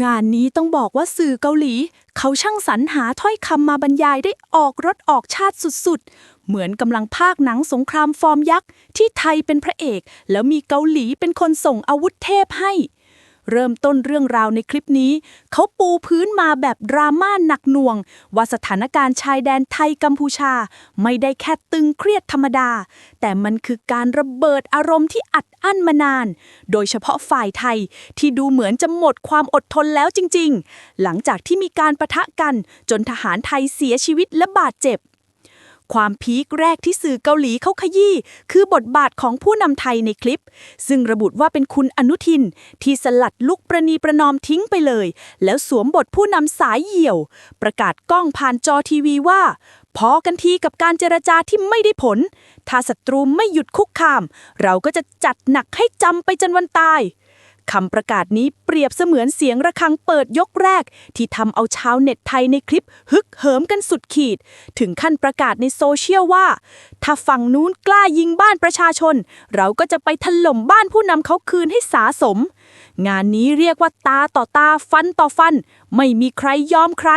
งานนี้ต้องบอกว่าสื่อเกาหลี เขาช่างสรรหาถ้อยคำมาบรรยายได้ออกรถออกชาติสุดๆ เหมือนกำลังภาคหนังสงครามฟอร์มยักษ์ ที่ไทยเป็นพระเอก แล้วมีเกาหลีเป็นคนส่งอาวุธเทพให้ เริ่มต้นเรื่องราวในคลิปนี้ เขาปูพื้นมาแบบดราม่าหนักหน่วง ว่าสถานการณ์ชายแดนไทยกัมพูชา ไม่ได้แค่ตึงเครียดธรรมดา แต่มันคือการระเบิดอารมณ์ที่อัดอั้นมานาน โดยเฉพาะฝ่ายไทยที่ดูเหมือนจะหมดความอดทนแล้วจริง ๆ หลังจากที่มีการประทะกันจนทหารไทยเสียชีวิตและบาดเจ็บ ความพีคแรกที่สื่อเกาหลีเขาขยี้คือบทบาทของผู้นำไทยในคลิป ซึ่งระบุว่าเป็นคุณอนุทิน ที่สลัดลุกประนีประนอมทิ้งไปเลย แล้วสวมบทผู้นำสายเหี่ยว ประกาศกล้องผ่านจอทีวีว่า พอกันทีกับการเจรจาที่ไม่ได้ผล ถ้าศัตรูไม่หยุดคุกคาม เราก็จะจัดหนักให้จำไปจนวันตาย คำประกาศนี้เปรียบเสมือนเสียงระฆังเปิดยกแรก ที่ทำเอาชาวเน็ตไทยในคลิปฮึกเหิมกันสุดขีด ถึงขั้นประกาศในโซเชียลว่า ถ้าฝั่งนู้นกล้ายิงบ้านประชาชน เราก็จะไปถล่มบ้านผู้นำเขาคืนให้สาสม งานนี้เรียกว่าตาต่อตาฟันต่อฟัน ไม่มีใครยอมใคร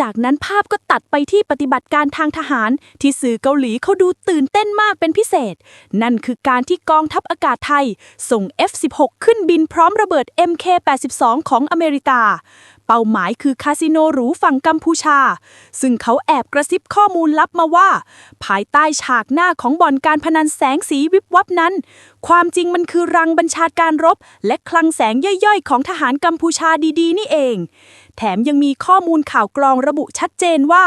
จากนั้นภาพก็ตัดไปที่ปฏิบัติการทางทหาร ที่สื่อเกาหลีเขาดูตื่นเต้นมากเป็นพิเศษ นั่นคือการที่กองทัพอากาศไทย ส่ง F-16 ขึ้นบินพร้อมระเบิด MK-82 ของอเมริกา เป้าหมายคือคาสิโนหรูฝั่งกัมพูชา ซึ่งเขาแอบกระซิบข้อมูลลับมาว่า ภายใต้ฉากหน้าของบ่อนการพนันแสงสีวิบวับนั้น ความจริงมันคือรังบัญชาการรบ และคลังแสงย่อยๆ ของทหารกัมพูชาดีๆ นี่เอง แถมยังมีข้อมูลข่าวกรองระบุชัดเจนว่า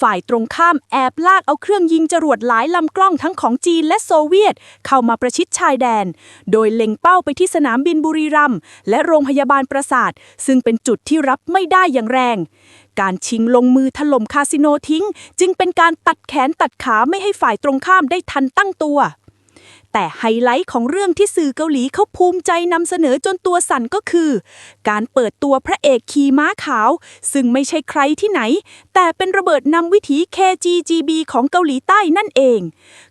ฝ่ายตรงข้ามแอบลากเอาเครื่องยิงจรวดหลายลำกล้องทั้งของจีนและโซเวียต เข้ามาประชิดชายแดน โดยเล็งเป้าไปที่สนามบินบุรีรัมย์และโรงพยาบาลประสาท ซึ่งเป็นจุดที่รับไม่ได้อย่างแรง การชิงลงมือถล่มคาสิโนทิ้ง จึงเป็นการตัดแขนตัดขาไม่ให้ฝ่ายตรงข้ามได้ทันตั้งตัว แต่ไฮไลท์ของเรื่องที่สื่อเกาหลีเขาภูมิใจนำเสนอจนตัวสั่นก็คือ การเปิดตัวพระเอกขี่ม้าขาว ซึ่งไม่ใช่ใครที่ไหน แต่เป็นระเบิดนำวิถี KGGB ของเกาหลีใต้นั่นเอง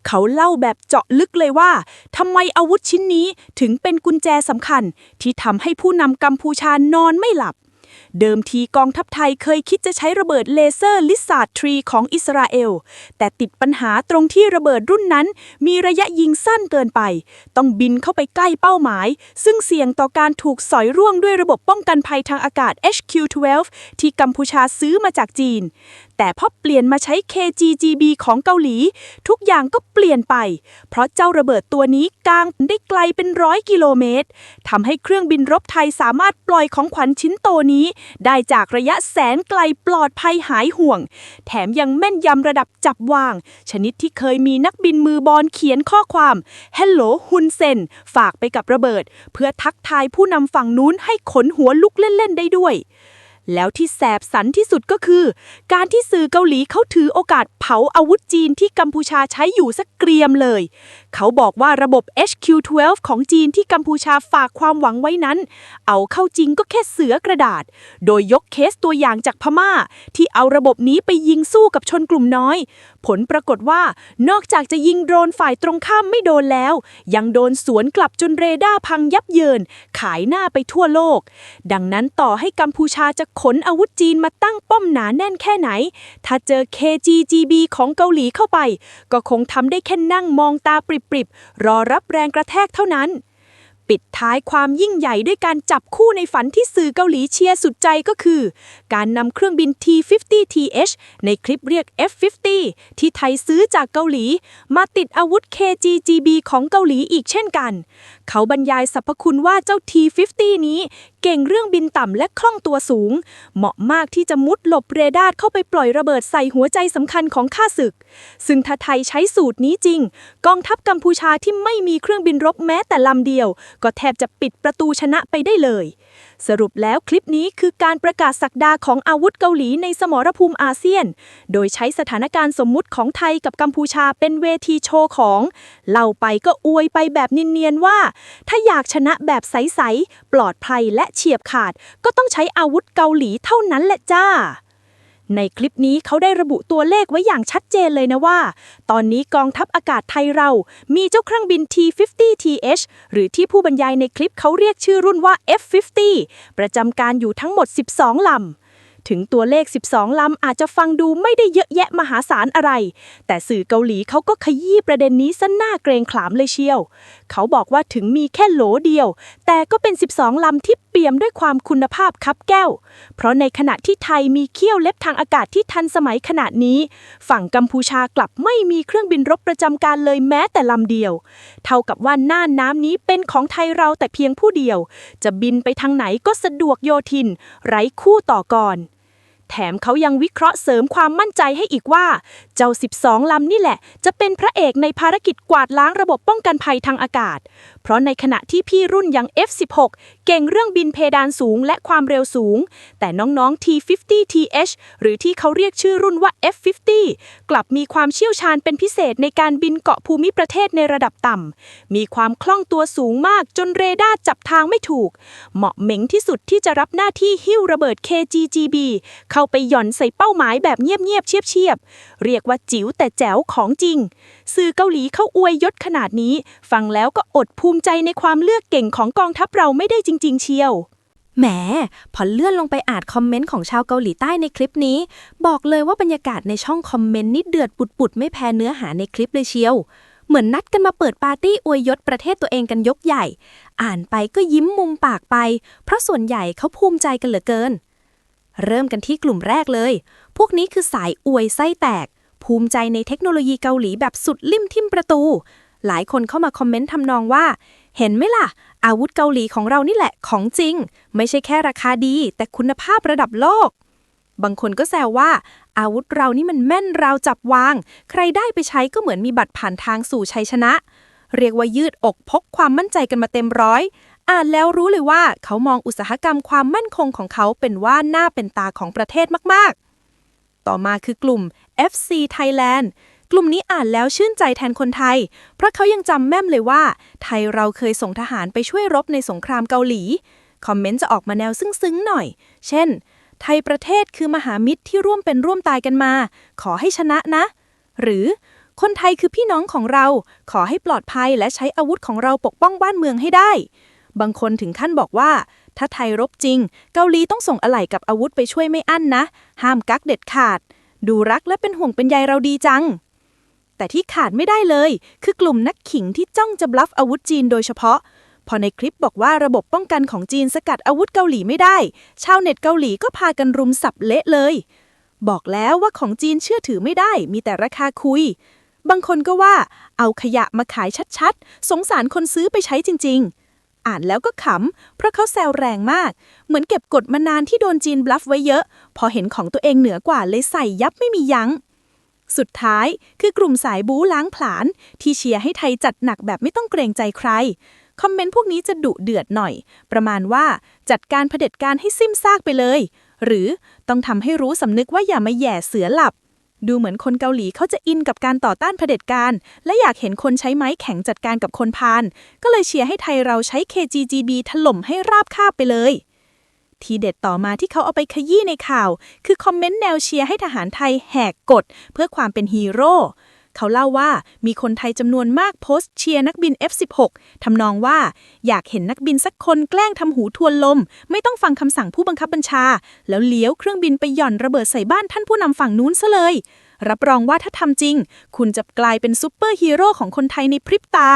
เขาเล่าแบบเจาะลึกเลยว่าทำไมอาวุธชิ้นนี้ถึงเป็นกุญแจสำคัญ ที่ทำให้ผู้นำกัมพูชานอนไม่หลับ เดิมทีกองทัพไทยเคยคิดจะใช้ระเบิดเลเซอร์ลิซาร์ดทรีของอิสราเอล แต่ติดปัญหาตรงที่ระเบิดรุ่นนั้น มีระยะยิงสั้นเกินไป ต้องบินเข้าไปใกล้เป้าหมาย ซึ่งเสี่ยงต่อการถูกสอยร่วงด้วยระบบป้องกันภัยทางอากาศ HQ-12 ที่กัมพูชาซื้อมาจากจีน แต่พอเปลี่ยนมาใช้ KGGB ของเกาหลี ทุกอย่างก็เปลี่ยนไป เพราะเจ้าระเบิดตัวนี้กางได้ไกลเป็นร้อยกิโลเมตรทำให้เครื่องบินรบไทยสามารถปล่อยของขวัญชิ้นโตนี้ ได้จากระยะแสนไกลปลอดภัยหายห่วง แถมยังแม่นยำระดับจับวาง ชนิดที่เคยมีนักบินมือบอลเขียนข้อความ Hello ฮุนเซนฝากไปกับระเบิด เพื่อทักทายผู้นำฝั่งนู้นให้ขนหัวลุกเล่น ๆ ได้ด้วย แล้วที่แสบสันที่สุดก็คือ การที่สื่อเกาหลีเขาถือโอกาสเผาอาวุธจีนที่กัมพูชาใช้อยู่สักเกรียมเลย เขาบอกว่าระบบ HQ-12 ของจีนที่กัมพูชาฝากความหวังไว้นั้น เอาเข้าจริงก็แค่เสือกระดาษ โดยยกเคสตัวอย่างจากพม่า ที่เอาระบบนี้ไปยิงสู้กับชนกลุ่มน้อยผลปรากฏว่านอกจากจะยิงโดรนฝ่ายตรงข้ามไม่โดนแล้ว ยังโดนสวนกลับจนเรดาร์พังยับเยิน ขายหน้าไปทั่วโลก ดังนั้นต่อให้กัมพูชาจะขนอาวุธจีนมาตั้งป้อมหนาแน่นแค่ไหน ถ้าเจอ KGGB ของเกาหลีเข้าไป ก็คงทำได้แค่นั่งมองตาปริบๆรอรับแรงกระแทกเท่านั้น ปิดท้ายความยิ่งใหญ่ด้วยการจับคู่ในฝันที่สื่อเกาหลีเชียร์สุดใจก็คือ การนำเครื่องบิน T-50TH ในคลิปเรียก F-50 ที่ไทยซื้อจากเกาหลี มาติดอาวุธ KGGB ของเกาหลีอีกเช่นกัน เขาบรรยายสรรพคุณว่าเจ้า T-50 นี้เก่งเรื่องบินต่ำและคล่องตัวสูง เหมาะมากที่จะมุดหลบเรดาร์เข้าไปปล่อยระเบิดใส่หัวใจสำคัญของข้าศึก ซึ่งถ้าไทยใช้สูตรนี้จริง กองทัพกัมพูชาที่ไม่มีเครื่องบินรบแม้แต่ลำเดียว ก็แทบจะปิดประตูชนะไปได้เลยสรุปแล้วคลิปนี้คือการประกาศศักดาของอาวุธเกาหลีในสมรภูมิอาเซียน โดยใช้สถานการณ์สมมุติของไทยกับกัมพูชาเป็นเวทีโชว์ของเล่าไปก็อวยไปแบบเนียนๆว่า ถ้าอยากชนะแบบใส ๆ ปลอดภัยและเฉียบขาด ก็ต้องใช้อาวุธเกาหลีเท่านั้นแหละจ้า ในคลิปนี้เขาได้ระบุตัวเลขไว้อย่างชัดเจนเลยนะว่า ตอนนี้กองทัพอากาศไทยเรา มีเจ้าเครื่องบิน T50TH หรือที่ผู้บรรยายในคลิปเขาเรียกชื่อรุ่นว่า F50 ประจำการอยู่ทั้งหมด 12 ลำถึงตัวเลข 12 ลำ อาจจะฟังดูไม่ได้เยอะแยะมหาศาลอะไร แต่สื่อเกาหลีเขาก็ขยี้ประเด็นนี้ซะหน้าเกรงขามเลยเชียว เขาบอกว่าถึงมีแค่โหลเดียว แต่ก็เป็น 12 ลำที่เปี่ยมด้วยความคุณภาพคับแก้ว เพราะในขณะที่ไทยมีเขี้ยวเล็บทางอากาศที่ทันสมัยขนาดนี้ ฝั่งกัมพูชากลับไม่มีเครื่องบินรบประจำการเลยแม้แต่ลำเดียว เท่ากับว่าน่านน้ำนี้เป็นของไทยเราแต่เพียงผู้เดียว จะบินไปทางไหนก็สะดวกโยทิน ไร้คู่ต่อก่อน แถมเขายังวิเคราะห์เสริมความมั่นใจให้อีกว่า เจ้า 12 ลำนี่แหละ จะเป็นพระเอกในภารกิจกวาดล้างระบบป้องกันภัยทางอากาศ เพราะในขณะที่พี่รุ่นอย่าง F16 เก่งเรื่องบินเพดานสูงและความเร็วสูง แต่น้องๆ T50TH หรือที่เขาเรียกชื่อรุ่นว่า F50 กลับมีความเชี่ยวชาญเป็นพิเศษในการบินเกาะภูมิประเทศในระดับต่ำมีความคล่องตัวสูงมากจนเรดาร์จับทางไม่ถูก เหมาะเหม็งที่สุดที่จะรับหน้าที่หิ้วระเบิด KGGB เข้าไปหย่อนใส่เป้าหมายแบบเงียบๆเชียบๆเรียกว่าจิ๋วแต่แจ๋วของจริง สื่อเกาหลีเขาอวยยศขนาดนี้ ฟังแล้วก็อดภูมิใจในความเลือกเก่งของกองทัพเราไม่ได้จริง ๆ เชียวแหม พอเลื่อนลงไปอ่านคอมเมนต์ของชาวเกาหลีใต้ในคลิปนี้ บอกเลยว่าบรรยากาศในช่องคอมเมนต์นี่เดือดปุดๆ ไม่แพ้เนื้อหาในคลิปเลยเชียว เหมือนนัดกันมาเปิดปาร์ตี้อวยยศประเทศตัวเองกันยกใหญ่ อ่านไปก็ยิ้มมุมปากไป เพราะส่วนใหญ่เขาภูมิใจกันเหลือเกิน เริ่มกันที่กลุ่มแรกเลย พวกนี้คือสายอวยไส้แตก ภูมิใจในเทคโนโลยีเกาหลีแบบสุดลิ่มทิมประตู หลายคนเข้ามาคอมเมนต์ทำนองว่า เห็นไหมล่ะ อาวุธเกาหลีของเรานี่แหละของจริง ไม่ใช่แค่ราคาดี แต่คุณภาพระดับโลก บางคนก็แซวว่า อาวุธเรานี่มันแม่นราวจับวาง ใครได้ไปใช้ก็เหมือนมีบัตรผ่านทางสู่ชัยชนะ เรียกว่ายืดอกพกความมั่นใจกันมาเต็มร้อย อ่านแล้วรู้เลยว่าเขามองอุตสาหกรรมความมั่นคงของเขาเป็นว่าหน้าเป็นตาของประเทศมาก ๆ ต่อมาคือกลุ่ม FC Thailand กลุ่มนี้อ่านแล้วชื่นใจแทนคนไทย เพราะเขายังจำแม่มเลยว่า ไทยเราเคยส่งทหารไปช่วยรบในสงครามเกาหลี คอมเมนต์จะออกมาแนวซึ้งๆหน่อย เช่น ไทยประเทศคือมหามิตรที่ร่วมเป็นร่วมตายกันมา ขอให้ชนะนะ หรือคนไทยคือพี่น้องของเรา ขอให้ปลอดภัยและใช้อาวุธของเราปกป้องบ้านเมืองให้ได้ บางคนถึงขั้นบอกว่า ถ้าไทยรบจริง เกาหลีต้องส่งอะไหล่กับอาวุธไปช่วยไม่อั้นนะ ห้ามกักเด็ดขาด ดูรักและเป็นห่วงเป็นใยเราดีจัง แต่ที่ขาดไม่ได้เลย คือกลุ่มนักขิงที่จ้องจะบลัฟอาวุธจีนโดยเฉพาะ พอในคลิปบอกว่าระบบป้องกันของจีนสกัดอาวุธเกาหลีไม่ได้ ชาวเน็ตเกาหลีก็พากันรุมสับเละเลย บอกแล้วว่าของจีนเชื่อถือไม่ได้ มีแต่ราคาคุยบางคนก็ว่าเอาขยะมาขายชัดๆ สงสารคนซื้อไปใช้จริงๆ อ่านแล้วก็ขำ เพราะเขาแซวแรงมาก เหมือนเก็บกดมานานที่โดนจีนบลัฟไว้เยอะ พอเห็นของตัวเองเหนือกว่าเลยใส่ยับไม่มียัง้ง สุดท้ายคือกลุ่มสายบู๊ล้างผลาญที่เชียร์ให้ไทยจัดหนักแบบไม่ต้องเกรงใจใคร คอมเมนต์พวกนี้จะดุเดือดหน่อย ประมาณว่าจัดการเผด็จการให้สิ้มซากไปเลย หรือต้องทำให้รู้สำนึกว่าอย่ามาแย่เสือหลับ ดูเหมือนคนเกาหลีเขาจะอินกับการต่อต้านเผด็จการ และอยากเห็นคนใช้ไม้แข็งจัดการกับคนพาน ก็เลยเชียร์ให้ไทยเราใช้ KGGB ถล่มให้ราบคาบไปเลย ทีเด็ดต่อมาที่เขาเอาไปขยี้ในข่าว คือคอมเมนต์แนวเชียร์ให้ทหารไทยแหกกฎเพื่อความเป็นฮีโร่ เขาเล่าว่ามีคนไทยจำนวนมากโพสต์เชียร์นักบิน F16 ทำนองว่าอยากเห็นนักบินสักคนแกล้งทำหูทวนลม ไม่ต้องฟังคำสั่งผู้บังคับบัญชา แล้วเลี้ยวเครื่องบินไปหย่อนระเบิดใส่บ้านท่านผู้นำฝั่งนู้นซะเลย รับรองว่าถ้าทำจริง คุณจะกลายเป็นซูเปอร์ฮีโร่ของคนไทยในพริบตา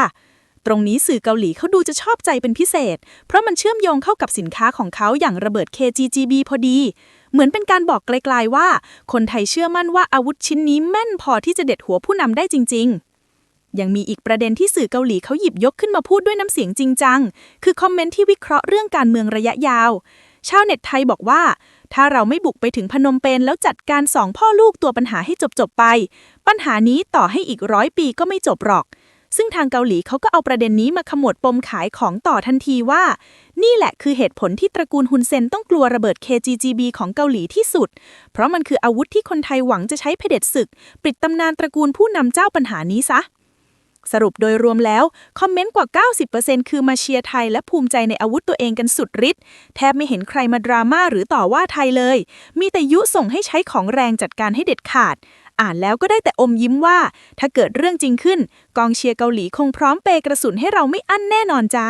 ตรงนี้สื่อเกาหลีเขาดูจะชอบใจเป็นพิเศษ เพราะมันเชื่อมโยงเข้ากับสินค้าของเขาอย่างระเบิด KGGB พอดี เหมือนเป็นการบอกไกลๆว่า คนไทยเชื่อมั่นว่าอาวุธชิ้นนี้แม่นพอที่จะเด็ดหัวผู้นำได้จริง ๆ ยังมีอีกประเด็นที่สื่อเกาหลีเขาหยิบยกขึ้นมาพูดด้วยน้ำเสียงจริงจัง คือคอมเมนต์ที่วิเคราะห์เรื่องการเมืองระยะยาว ชาวเน็ตไทยบอกว่า ถ้าเราไม่บุกไปถึงพนมเปญแล้วจัดการสองพ่อลูกตัวปัญหาให้จบๆไป ปัญหานี้ต่อให้อีกร้อยปีก็ไม่จบหรอก ซึ่งทางเกาหลีเขาก็เอาประเด็นนี้มาขมวดปมขายของต่อทันทีว่า นี่แหละคือเหตุผลที่ตระกูลฮุนเซนต้องกลัวระเบิด KGGB ของเกาหลีที่สุด เพราะมันคืออาวุธที่คนไทยหวังจะใช้เผด็จศึก ปิดตำนานตระกูลผู้นำเจ้าปัญหานี้ซะสรุปโดยรวมแล้ว คอมเมนต์กว่า 90%คือมาเชียร์ไทยและภูมิใจในอาวุธตัวเองกันสุดฤทธิ์แทบไม่เห็นใครมาดราม่าหรือต่อว่าไทยเลย มีแต่ยุส่งให้ใช้ของแรงจัดการให้เด็ดขาด อ่านแล้วก็ได้แต่อมยิ้มว่า ถ้าเกิดเรื่องจริงขึ้น กองเชียร์เกาหลีคงพร้อมเปยกระสุนให้เราไม่อั้นแน่นอนจ้า